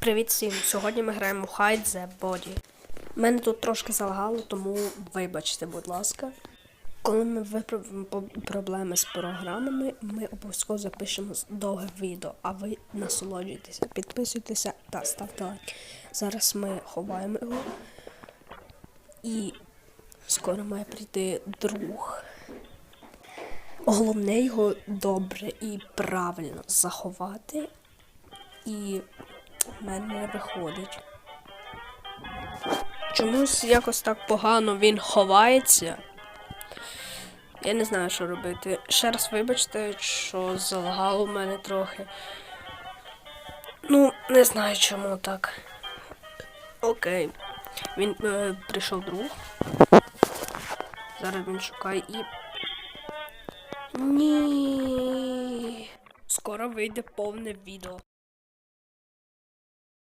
Привіт всім! Сьогодні ми граємо в Hide the Body. Мене тут трошки залагало, тому вибачте, будь ласка. Коли ми виправимо проблеми з програмами, ми обов'язково запишемо довге відео, а ви насолоджуйтеся, підписуйтеся та ставте лайк. Зараз ми ховаємо його. І скоро має прийти друг. Головне його добре і правильно заховати. І в мене не виходить. Чомусь якось так погано він ховається. Я не знаю, що робити. Ще раз вибачте, що залагало в мене трохи. Ну, не знаю чому так. Окей. Він е, прийшов друг. Зараз він шукає і. Ні. Скоро вийде повне відео.